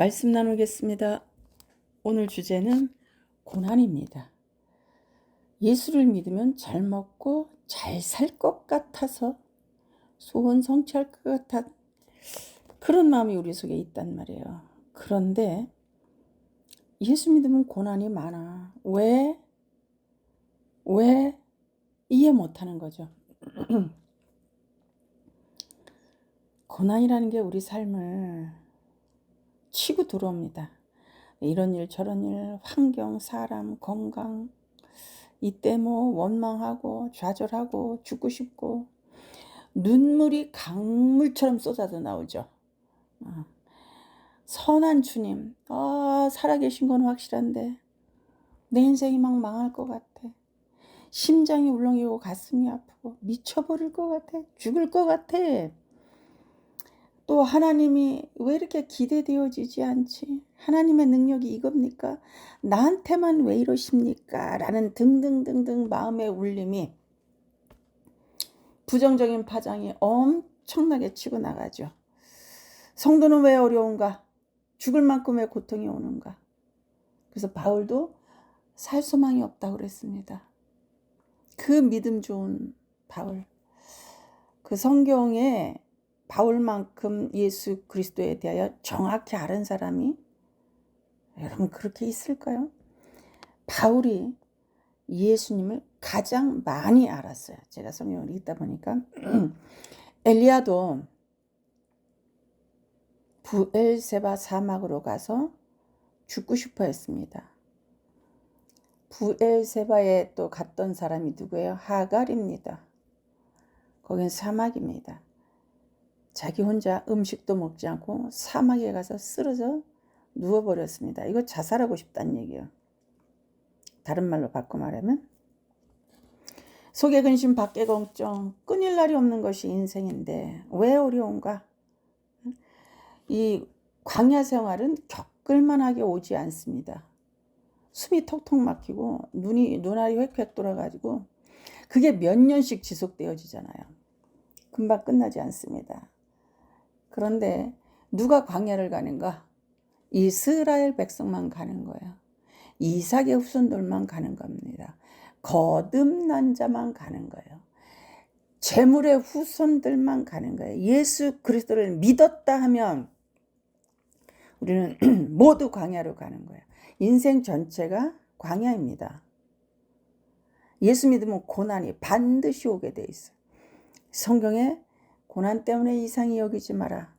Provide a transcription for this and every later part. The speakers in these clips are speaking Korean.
말씀 나누겠습니다. 오늘 주제는 고난입니다. 예수를 믿으면 잘 먹고 잘 살 것 같아서 소원 성취할 것 같아 그런 마음이 우리 속에 있단 말이에요. 그런데 예수 믿으면 고난이 많아. 왜? 왜? 이해 못 하는 거죠. 고난이라는 게 우리 삶을 치고 들어옵니다. 이런 일 저런 일 환경 사람 건강 이때 뭐 원망하고 좌절하고 죽고 싶고 눈물이 강물처럼 쏟아져 나오죠. 어. 선한 주님, 아 살아계신 건 확실한데 내 인생이 막 망할 것 같아. 심장이 울렁이고 가슴이 아프고 미쳐버릴 것 같아. 죽을 것 같아. 또 하나님이 왜 이렇게 기대되어지지 않지? 하나님의 능력이 이겁니까? 나한테만 왜 이러십니까? 라는 등등등등 마음의 울림이 부정적인 파장이 엄청나게 치고 나가죠. 성도는 왜 어려운가? 죽을 만큼의 고통이 오는가? 그래서 바울도 살 소망이 없다고 그랬습니다. 그 믿음 좋은 바울. 그 성경에 바울만큼 예수 그리스도에 대하여 정확히 아는 사람이 여러분 그렇게 있을까요? 바울이 예수님을 가장 많이 알았어요. 제가 성경을 읽다 보니까 엘리야도 부엘세바 사막으로 가서 죽고 싶어 했습니다. 부엘세바에 또 갔던 사람이 누구예요? 하갈입니다. 거긴 사막입니다. 자기 혼자 음식도 먹지 않고 사막에 가서 쓰러져 누워버렸습니다. 이거 자살하고 싶다는 얘기예요. 다른 말로 바꿔 말하면 속에 근심 밖에 걱정 끊일 날이 없는 것이 인생인데 왜 어려운가? 이 광야 생활은 겪을만하게 오지 않습니다. 숨이 턱턱 막히고 눈이 눈알이 획획 돌아가지고 그게 몇 년씩 지속되어지잖아요. 금방 끝나지 않습니다. 그런데 누가 광야를 가는가? 이스라엘 백성만 가는 거예요. 이삭의 후손들만 가는 겁니다. 거듭난 자만 가는 거예요. 재물의 후손들만 가는 거예요. 예수 그리스도를 믿었다 하면 우리는 모두 광야로 가는 거예요. 인생 전체가 광야입니다. 예수 믿으면 고난이 반드시 오게 돼 있어요. 성경에 고난 때문에 이상히 여기지 마라.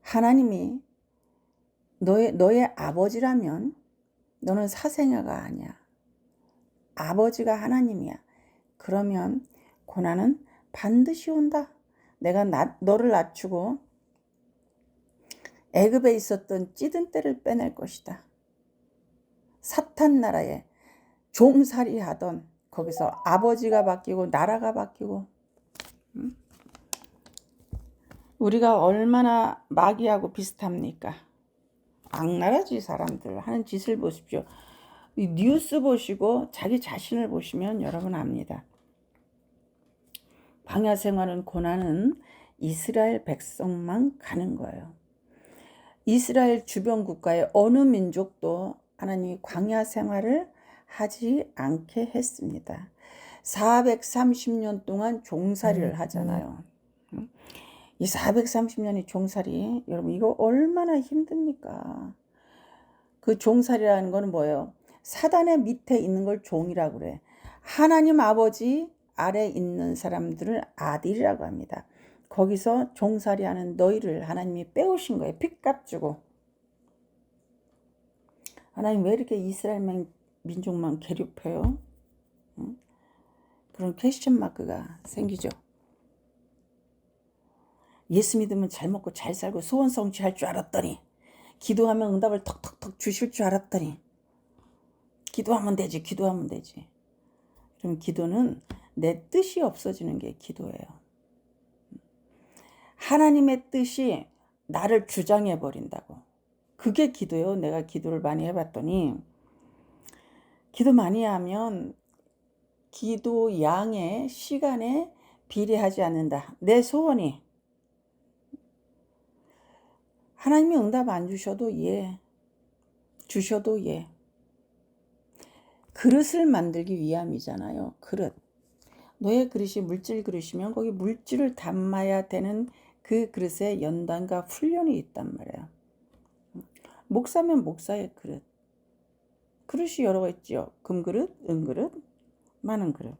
하나님이 너의, 너의 아버지라면 너는 사생아가 아니야. 아버지가 하나님이야. 그러면 고난은 반드시 온다. 내가 나, 너를 낮추고 애굽에 있었던 찌든 때를 빼낼 것이다. 사탄 나라에 종살이 하던 거기서 아버지가 바뀌고 나라가 바뀌고 우리가 얼마나 마귀하고 비슷합니까? 악랄하지 사람들 하는 짓을 보십시오. 이 뉴스 보시고 자기 자신을 보시면 여러분 압니다. 방야 생활은 고난은 이스라엘 백성만 가는 거예요. 이스라엘 주변 국가의 어느 민족도 하나님이 광야 생활을 하지 않게 했습니다. 430년 동안 종살이를 음, 하잖아요. 음. 이 430년의 종살이 여러분 이거 얼마나 힘듭니까? 그 종살이라는 거는 뭐예요? 사단의 밑에 있는 걸 종이라고 그래. 하나님 아버지 아래 있는 사람들을 아들이라고 합니다. 거기서 종살이 하는 너희를 하나님이 빼오신 거예요. 핏값 주고. 하나님 왜 이렇게 이스라엘 민족만 괴롭혀요? 응? 그런 퀘스천 마크가 생기죠. 예수 믿으면 잘 먹고 잘 살고 소원 성취할 줄 알았더니 기도하면 응답을 턱턱턱 주실 줄 알았더니 기도하면 되지 기도하면 되지. 그럼 기도는 내 뜻이 없어지는 게 기도예요. 하나님의 뜻이 나를 주장해 버린다고. 그게 기도예요. 내가 기도를 많이 해봤더니 기도 많이 하면 기도 양의 시간에 비례하지 않는다. 내 소원이 하나님이 응답 안 주셔도 예. 주셔도 예. 그릇을 만들기 위함이잖아요. 그릇. 너의 그릇이 물질 그릇이면 거기 물질을 담아야 되는 그 그릇에 연단과 훈련이 있단 말이야. 목사면 목사의 그릇. 그릇이 여러 가 있지요. 금그릇, 은그릇, 많은 그릇.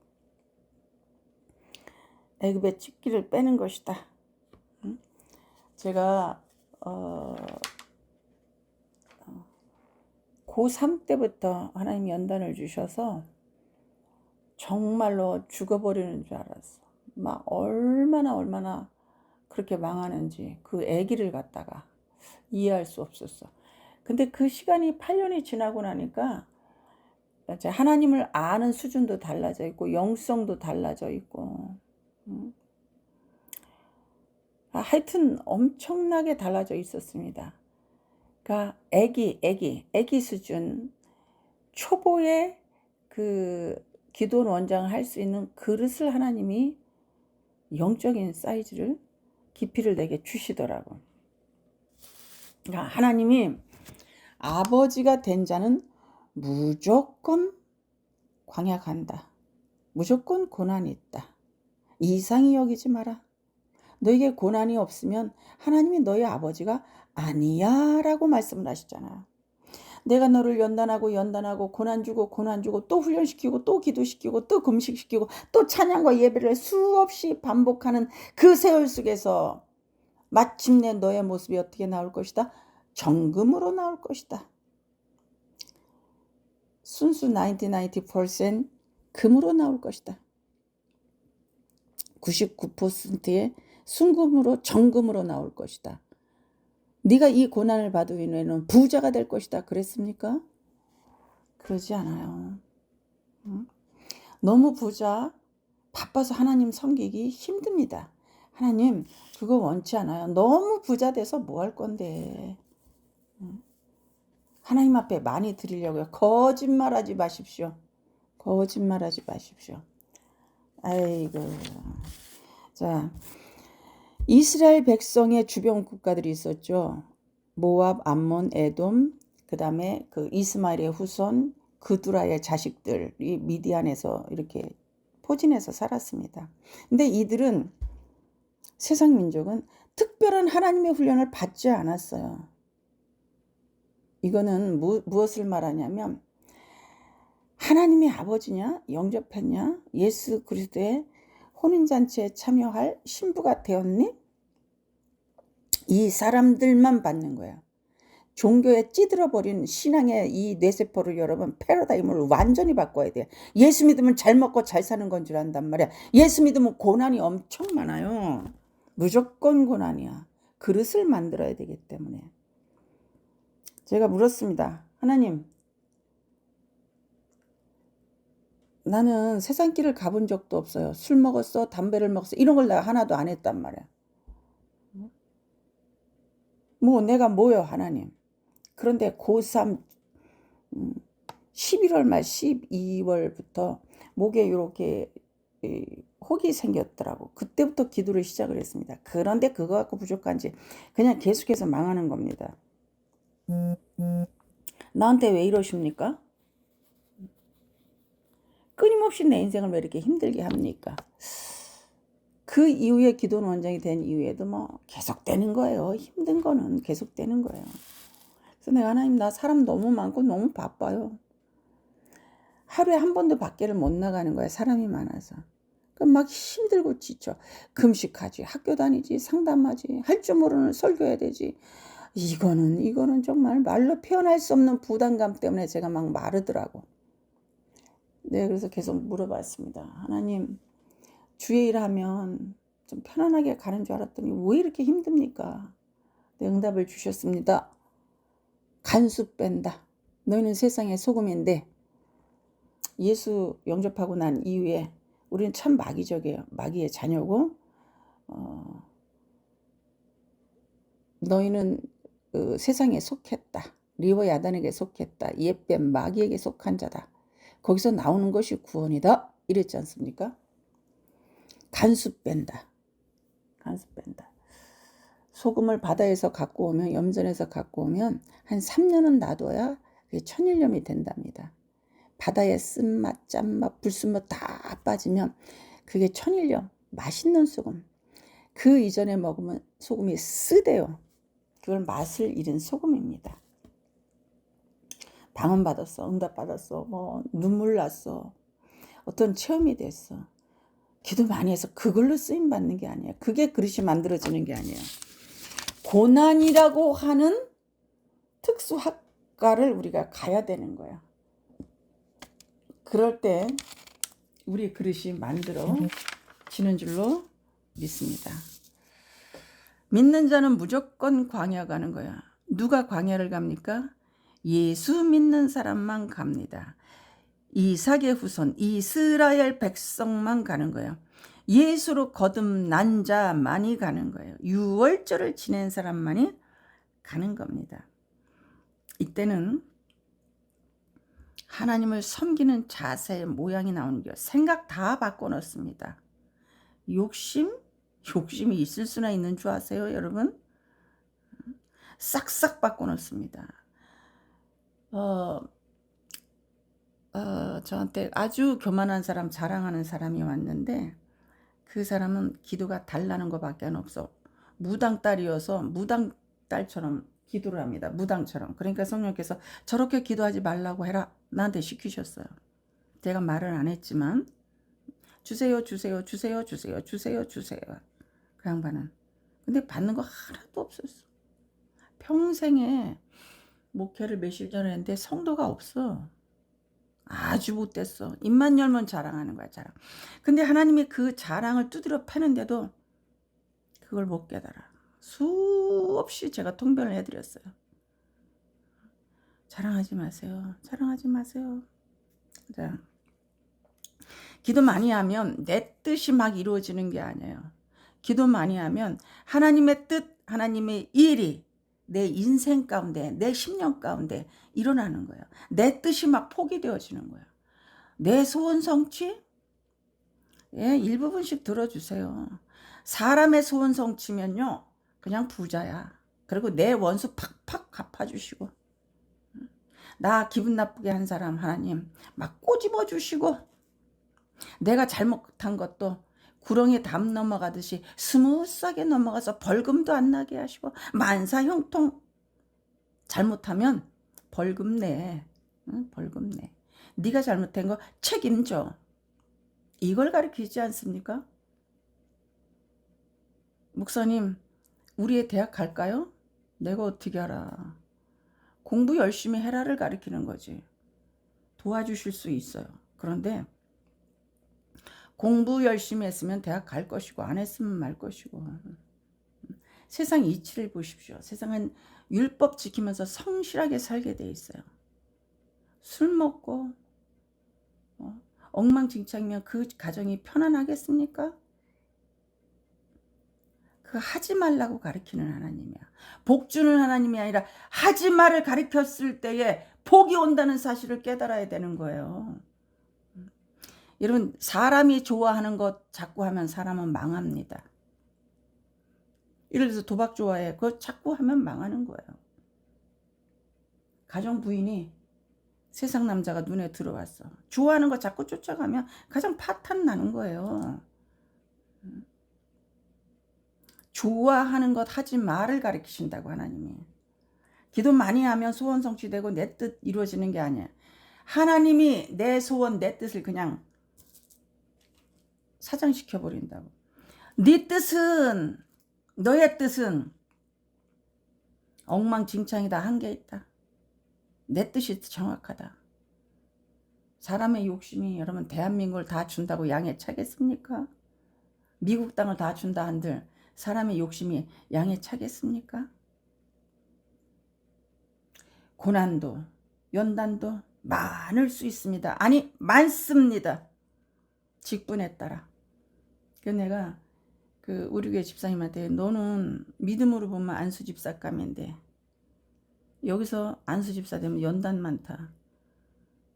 애굽의 집기를 빼는 것이다. 응? 제가 어, 고3 때부터 하나님 연단을 주셔서 정말로 죽어버리는 줄 알았어. 막 얼마나 얼마나 그렇게 망하는지 그 아기를 갖다가 이해할 수 없었어. 근데 그 시간이 8년이 지나고 나니까 하나님을 아는 수준도 달라져 있고 영성도 달라져 있고 음. 아, 하여튼 엄청나게 달라져 있었습니다. 그러니까 애기, 애기, 애기 수준 초보의 그 기도 원장을 할 수 있는 그릇을 하나님이 영적인 사이즈를 깊이를 내게 주시더라고. 그러니까 하나님이 아버지가 된 자는 무조건 광야 간다. 무조건 고난이 있다. 이상히 여기지 마라. 너에게 고난이 없으면 하나님이 너의 아버지가 아니야 라고 말씀을 하시잖아요. 내가 너를 연단하고 연단하고 고난 주고 고난 주고 또 훈련시키고 또 기도시키고 또 금식시키고 또 찬양과 예배를 수없이 반복하는 그 세월 속에서 마침내 너의 모습이 어떻게 나올 것이다? 정금으로 나올 것이다. 순수 90-90% 금으로 나올 것이다. 99%의 순금으로 정금으로 나올 것이다. 네가 이 고난을 받으면 부자가 될 것이다. 그랬습니까? 그러지 않아요. 너무 부자, 바빠서 하나님 섬기기 힘듭니다. 하나님, 그거 원치 않아요. 너무 부자 돼서 뭐 할 건데. 하나님 앞에 많이 드리려고요. 거짓말 하지 마십시오. 거짓말 하지 마십시오. 아이고. 자, 이스라엘 백성의 주변 국가들이 있었죠. 모압, 암몬, 에돔, 그 다음에 그 이스마엘의 후손, 그두라의 자식들이 미디안에서 이렇게 포진해서 살았습니다. 근데 이들은 세상 민족은 특별한 하나님의 훈련을 받지 않았어요. 이거는 무, 무엇을 말하냐면 하나님의 아버지냐 영접했냐 예수 그리스도의 혼인잔치에 참여할 신부가 되었니? 이 사람들만 받는 거야. 종교에 찌들어버린 신앙의 이 뇌세포를 여러분 패러다임을 완전히 바꿔야 돼. 예수 믿으면 잘 먹고 잘 사는 건 줄 안단 말이야. 예수 믿으면 고난이 엄청 많아요. 무조건 고난이야. 그릇을 만들어야 되기 때문에. 제가 물었습니다. 하나님, 나는 세상 길을 가본 적도 없어요. 술 먹었어, 담배를 먹었어, 이런 걸 내가 하나도 안 했단 말이야. 뭐 내가 뭐요, 하나님. 그런데 고3 11월 말 12월부터 목에 이렇게 혹이 생겼더라고. 그때부터 기도를 시작을 했습니다. 그런데 그거 갖고 부족한지 그냥 계속해서 망하는 겁니다. 나한테 왜 이러십니까? 끊임없이 내 인생을 왜 이렇게 힘들게 합니까? 그 이후에 기도는 원장이 된 이후에도 뭐 계속되는 거예요. 힘든 거는 계속되는 거예요. 그래서 내가 하나님 나 사람 너무 많고 너무 바빠요. 하루에 한 번도 밖에를 못 나가는 거야. 사람이 많아서. 그럼 막 힘들고 지쳐. 금식하지, 학교 다니지, 상담하지, 할 줄 모르는 설교해야 되지. 이거는 이거는 정말 말로 표현할 수 없는 부담감 때문에 제가 막 마르더라고. 네, 그래서 계속 물어봤습니다. 하나님, 주의 일 하면 좀 편안하게 가는 줄 알았더니 왜 이렇게 힘듭니까? 네, 응답을 주셨습니다. 간수 뺀다. 너희는 세상의 소금인데 예수 영접하고 난 이후에 우리는 참 마귀적이에요. 마귀의 자녀고 어, 너희는 그 세상에 속했다. 리버 야단에게 속했다. 옛뱀 마귀에게 속한 자다. 거기서 나오는 것이 구원이다. 이랬지 않습니까? 간수 뺀다. 간수 뺀다. 소금을 바다에서 갖고 오면 염전에서 갖고 오면 한 3년은 놔둬야 그게 천일염이 된답니다. 바다의 쓴맛, 짠맛, 불순맛 다 빠지면 그게 천일염, 맛있는 소금. 그 이전에 먹으면 소금이 쓰대요. 그걸 맛을 잃은 소금입니다. 방언 받았어, 응답 받았어, 뭐 눈물 났어, 어떤 체험이 됐어. 기도 많이 해서 그걸로 쓰임 받는 게 아니에요. 그게 그릇이 만들어지는 게 아니에요. 고난이라고 하는 특수 학과를 우리가 가야 되는 거야. 그럴 때 우리 그릇이 만들어지는 줄로 믿습니다. 믿는 자는 무조건 광야 가는 거야. 누가 광야를 갑니까? 예수 믿는 사람만 갑니다. 이삭의 후손 이스라엘 백성만 가는 거예요. 예수로 거듭난 자만이 가는 거예요. 유월절을 지낸 사람만이 가는 겁니다. 이때는 하나님을 섬기는 자세의 모양이 나오는 게 생각 다 바꿔놓습니다. 욕심? 욕심이 있을 수나 있는 줄 아세요, 여러분? 싹싹 바꿔놓습니다. 어, 어, 저한테 아주 교만한 사람, 자랑하는 사람이 왔는데 그 사람은 기도가 달라는 것밖에 없어. 무당 딸이어서 무당 딸처럼 기도를 합니다. 무당처럼. 그러니까 성령께서 저렇게 기도하지 말라고 해라. 나한테 시키셨어요. 제가 말을 안 했지만 주세요, 주세요, 주세요, 주세요, 주세요, 주세요. 그 양반은. 근데 받는 거 하나도 없었어. 평생에 목회를 몇십 년 했는데 성도가 없어. 아주 못됐어. 입만 열면 자랑하는 거야, 자랑. 근데 하나님이 그 자랑을 두드려 패는데도 그걸 못 깨달아. 수없이 제가 통변을 해드렸어요. 자랑하지 마세요. 자랑하지 마세요. 자, 기도 많이 하면 내 뜻이 막 이루어지는 게 아니에요. 기도 많이 하면 하나님의 뜻, 하나님의 일이 내 인생 가운데, 내 10년 가운데 일어나는 거예요. 내 뜻이 막 포기되어지는 거예요. 내 소원 성취? 예, 일부분씩 들어주세요. 사람의 소원 성취면요, 그냥 부자야. 그리고 내 원수 팍팍 갚아주시고, 나 기분 나쁘게 한 사람 하나님 막 꼬집어 주시고, 내가 잘못한 것도 구렁이 담 넘어가듯이 스무스하게 넘어가서 벌금도 안 나게 하시고 만사 형통. 잘못하면 벌금 내. 응? 벌금 내. 네가 잘못한 거 책임져. 이걸 가르치지 않습니까? 목사님 우리의 대학 갈까요? 내가 어떻게 알아? 공부 열심히 해라를 가르치는 거지. 도와주실 수 있어요. 그런데 공부 열심히 했으면 대학 갈 것이고 안 했으면 말 것이고 세상 이치를 보십시오. 세상은 율법 지키면서 성실하게 살게 돼 있어요. 술 먹고 어, 엉망진창이면 그 가정이 편안하겠습니까? 그 하지 말라고 가르치는 하나님이야. 복 주는 하나님이 아니라 하지 말을 가르쳤을 때에 복이 온다는 사실을 깨달아야 되는 거예요. 여러분 사람이 좋아하는 것 자꾸 하면 사람은 망합니다. 예를 들어서 도박 좋아해. 그거 자꾸 하면 망하는 거예요. 가정 부인이 세상 남자가 눈에 들어왔어. 좋아하는 거 자꾸 쫓아가면 가장 파탄 나는 거예요. 좋아하는 것 하지 말을 가르치신다고 하나님이. 기도 많이 하면 소원 성취되고 내 뜻 이루어지는 게 아니야. 하나님이 내 소원, 내 뜻을 그냥 사장시켜 버린다고. 네 뜻은 너의 뜻은 엉망진창이다 한게 있다. 내 뜻이 정확하다. 사람의 욕심이 여러분 대한민국을 다 준다고 양에 차겠습니까? 미국 땅을 다 준다 한들 사람의 욕심이 양에 차겠습니까? 고난도 연단도 많을 수 있습니다. 아니 많습니다. 직분에 따라. 그 내가 그 우리 교회 집사님한테 너는 믿음으로 보면 안수 집사감인데 여기서 안수 집사 되면 연단 많다.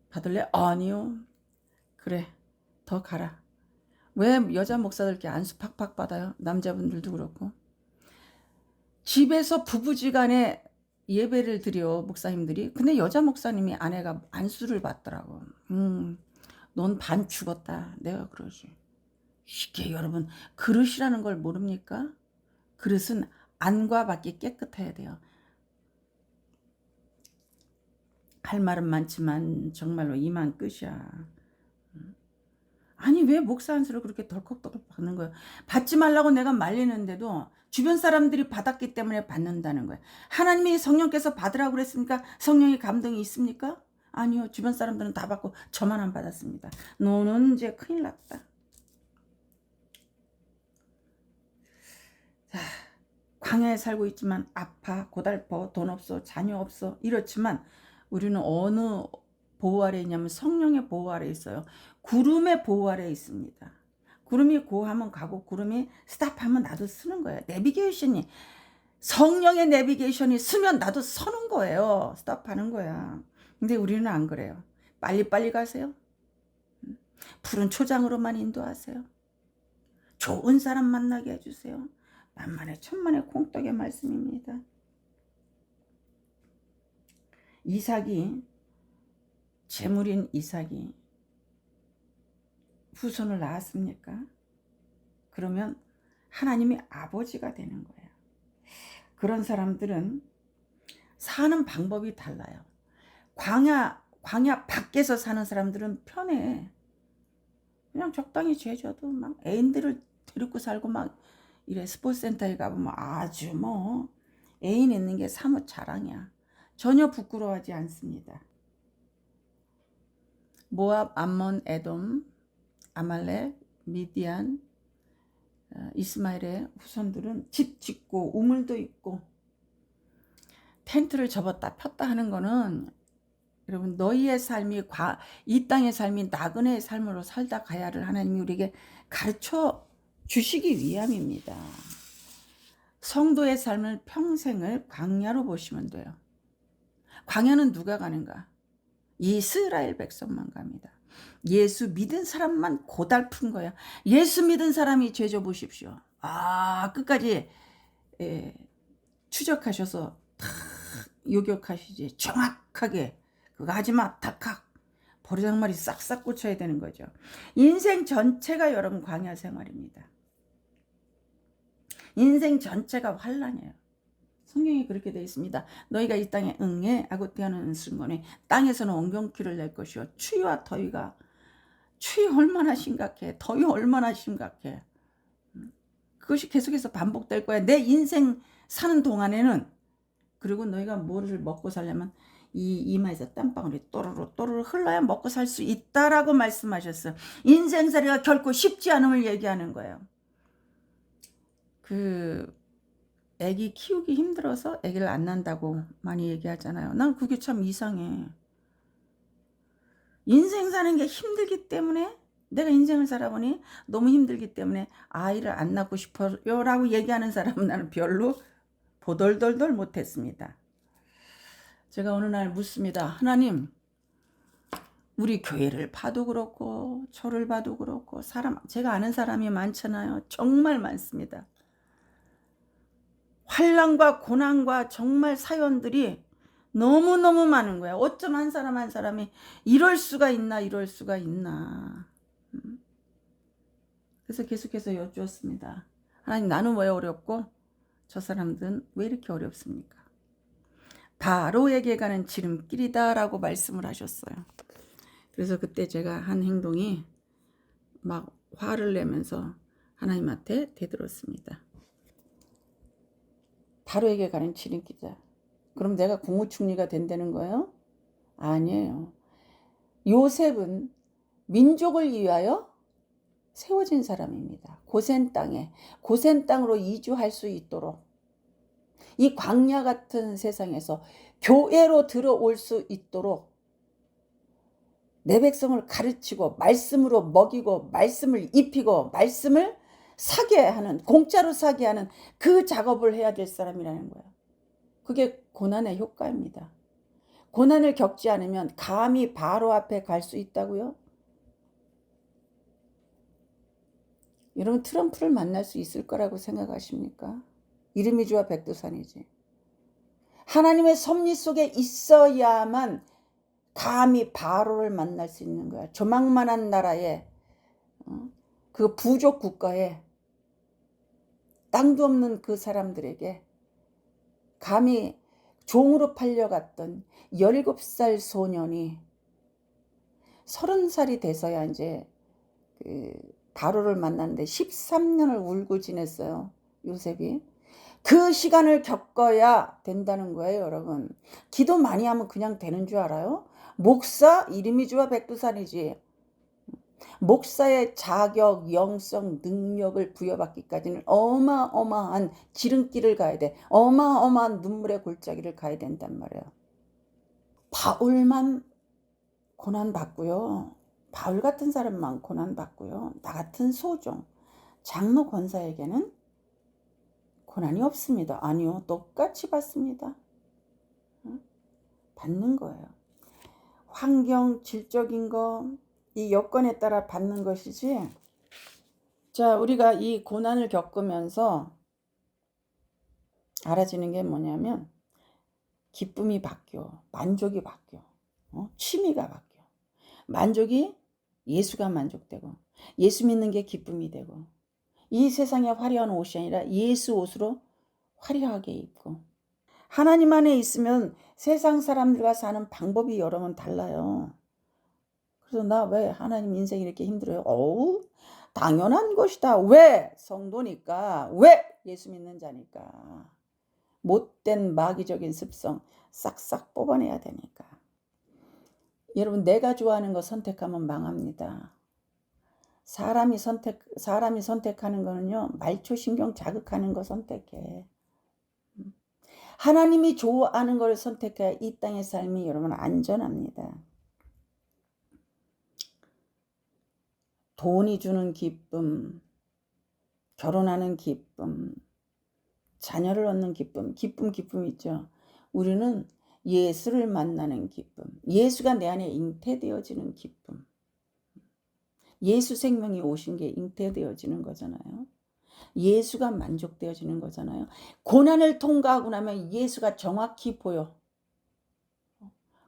받을래? 아니요. 그래. 더 가라. 왜 여자 목사들께 안수 팍팍 받아요? 남자분들도 그렇고. 집에서 부부지간에 예배를 드려 목사님들이 근데 여자 목사님이 아내가 안수를 받더라고 음, 넌 반 죽었다 내가 그러지 이게 여러분 그릇이라는 걸 모릅니까 그릇은 안과 밖이 깨끗해야 돼요 할 말은 많지만 정말로 이만 끝이야 아니 왜 목사 안수를 그렇게 덜컥덜컥 받는 거야? 받지 말라고 내가 말리는데도 주변 사람들이 받았기 때문에 받는다는 거야. 하나님이 성령께서 받으라고 그랬습니까? 성령의 감동이 있습니까? 아니요. 주변 사람들은 다 받고 저만 안 받았습니다. 너는 이제 큰일 났다. 자, 광야에 살고 있지만 아파, 고달퍼, 돈 없어, 자녀 없어 이렇지만 우리는 어느 보호 아래 있냐면 성령의 보호 아래 있어요. 구름의 보호 아래 있습니다. 구름이 고하면 가고 구름이 스탑하면 나도 쓰는 거예요. 내비게이션이 성령의 내비게이션이 쓰면 나도 서는 거예요. 스탑하는 거야. 근데 우리는 안 그래요. 빨리빨리 가세요. 푸른 초장으로만 인도하세요. 좋은 사람 만나게 해주세요. 만만의 천만의 콩떡의 말씀입니다. 이삭이 재물인 이삭이 후손을 낳았습니까? 그러면 하나님이 아버지가 되는 거예요. 그런 사람들은 사는 방법이 달라요. 광야 광야 밖에서 사는 사람들은 편해. 그냥 적당히 죄져도 막 애인들을 데리고 살고 막 이래 스포츠센터에 가보면 아주 뭐 애인 있는 게 사뭇 자랑이야. 전혀 부끄러워하지 않습니다. 모압, 암몬, 에돔, 아말렉, 미디안, 어, 이스마엘의 후손들은 집 짓고 우물도 있고 텐트를 접었다 폈다 하는 거는 여러분 너희의 삶이 과, 이 땅의 삶이 나그네의 삶으로 살다 가야를 하나님이 우리에게 가르쳐 주시기 위함입니다. 성도의 삶을 평생을 광야로 보시면 돼요. 광야는 누가 가는가? 이스라엘 백성만 갑니다. 예수 믿은 사람만 고달픈 거야. 예수 믿은 사람이 죄져 보십시오. 아 끝까지 예, 추적하셔서 다 요격하시지 정확하게 그거 하지 마 탁탁 버르장말이 싹싹 꽂혀야 되는 거죠. 인생 전체가 여러분 광야 생활입니다. 인생 전체가 환란이에요. 성경이 그렇게 되어 있습니다. 너희가 이 땅에 응해 태어나는 순간에 땅에서는 엉겅퀴를 낼 것이요 추위와 더위가 추위 얼마나 심각해 더위 얼마나 심각해 음, 그것이 계속해서 반복될 거야. 내 인생 사는 동안에는 그리고 너희가 뭐를 먹고 살려면 이 이마에서 땀방울이 또르르 또르르 흘러야 먹고 살 수 있다라고 말씀하셨어요. 인생살이가 결코 쉽지 않음을 얘기하는 거예요. 그 애기 키우기 힘들어서 애기를 안 낳는다고 많이 얘기하잖아요. 난 그게 참 이상해. 인생 사는 게 힘들기 때문에 내가 인생을 살아보니 너무 힘들기 때문에 아이를 안 낳고 싶어요라고 얘기하는 사람은 나는 별로 보덜덜덜 못했습니다. 제가 어느 날 묻습니다. 하나님, 우리 교회를 봐도 그렇고 저를 봐도 그렇고 사람 제가 아는 사람이 많잖아요. 정말 많습니다. 환란과 고난과 정말 사연들이 너무너무 많은 거야. 어쩜 한 사람 한 사람이 이럴 수가 있나 이럴 수가 있나. 음. 그래서 계속해서 여쭈었습니다. 하나님 나는 왜 어렵고 저 사람들은 왜 이렇게 어렵습니까? 바로에게 가는 지름길이다라고 말씀을 하셨어요. 그래서 그때 제가 한 행동이 막 화를 내면서 하나님한테 대들었습니다. 바로에게 가는 지름길이다. 그럼 내가 국무총리가 된다는 거예요? 아니에요. 요셉은 민족을 위하여 세워진 사람입니다. 고센 땅에, 고센 땅으로 이주할 수 있도록 이 광야 같은 세상에서 교회로 들어올 수 있도록 내 백성을 가르치고 말씀으로 먹이고 말씀을 입히고 말씀을 사게 하는 공짜로 사게 하는 그 작업을 해야 될 사람이라는 거예요. 그게 고난의 효과입니다. 고난을 겪지 않으면 감히 바로 앞에 갈 수 있다고요? 여러분 트럼프를 만날 수 있을 거라고 생각하십니까? 이름이 주와 백두산이지. 하나님의 섭리 속에 있어야만 감히 바로를 만날 수 있는 거야. 조망만한 나라에 어? 그 부족 국가에 땅도 없는 그 사람들에게 감히 종으로 팔려갔던 17살 소년이 30살이 돼서야 이제 그 바로를 만났는데 13년을 울고 지냈어요. 요셉이. 그 시간을 겪어야 된다는 거예요, 여러분. 기도 많이 하면 그냥 되는 줄 알아요? 목사 이름이 주와 백두산이지. 목사의 자격, 영성, 능력을 부여받기까지는 어마어마한 지름길을 가야 돼. 어마어마한 눈물의 골짜기를 가야 된단 말이에요. 바울만 고난 받고요. 바울 같은 사람만 고난 받고요. 나 같은 소종, 장로 권사에게는 고난이 없습니다. 아니요, 똑같이 받습니다. 받는 거예요. 환경, 질적인 거, 이 여건에 따라 받는 것이지. 자, 우리가 이 고난을 겪으면서 알아지는 게 뭐냐면 기쁨이 바뀌어, 만족이 바뀌어, 어? 취미가 바뀌어. 만족이 예수가 만족되고, 예수 믿는 게 기쁨이 되고, 이 세상에 화려한 옷이 아니라 예수 옷으로 화려하게 입고, 하나님 안에 있으면 세상 사람들과 사는 방법이 여러 번 달라요. 그래서 나 왜 하나님 인생이 이렇게 힘들어요? 어우, 당연한 것이다. 왜? 성도니까. 왜? 예수 믿는 자니까. 못된 마귀적인 습성 싹싹 뽑아내야 되니까. 여러분, 내가 좋아하는 거 선택하면 망합니다. 사람이 선택, 사람이 선택하는 거는요, 말초 신경 자극하는 거 선택해. 하나님이 좋아하는 걸 선택해야 이 땅의 삶이 여러분 안전합니다. 돈이 주는 기쁨, 결혼하는 기쁨, 자녀를 얻는 기쁨, 기쁨, 기쁨 있죠. 우리는 예수를 만나는 기쁨, 예수가 내 안에 잉태되어지는 기쁨, 예수 생명이 오신 게 잉태되어지는 거잖아요. 예수가 만족되어지는 거잖아요. 고난을 통과하고 나면 예수가 정확히 보여.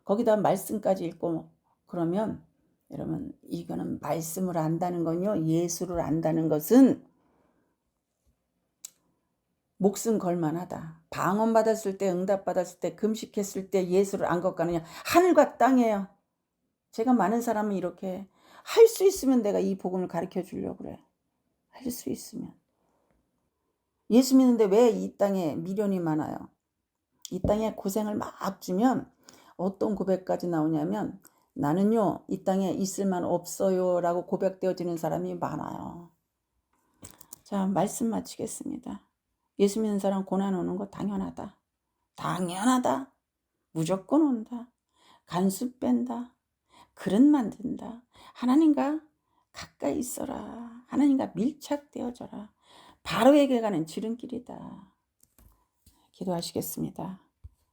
거기다 말씀까지 읽고 그러면 여러분 이거는 말씀을 안다는 건요. 예수를 안다는 것은 목숨 걸만하다. 방언 받았을 때, 응답 받았을 때, 금식했을 때 예수를 안것 가느냐? 하늘과 땅이에요. 제가 많은 사람은 이렇게 할 수 있으면 내가 이 복음을 가르쳐 주려고 그래. 할 수 있으면. 예수 믿는데 왜 이 땅에 미련이 많아요? 이 땅에 고생을 막 주면 어떤 고백까지 나오냐면 나는요 이 땅에 있을 만 없어요 라고 고백되어지는 사람이 많아요. 자 말씀 마치겠습니다. 예수 믿는 사람 고난 오는 거 당연하다. 당연하다. 무조건 온다. 간수 뺀다. 그릇 만든다. 하나님과 가까이 있어라. 하나님과 밀착되어져라. 바로에게 가는 지름길이다. 기도하시겠습니다.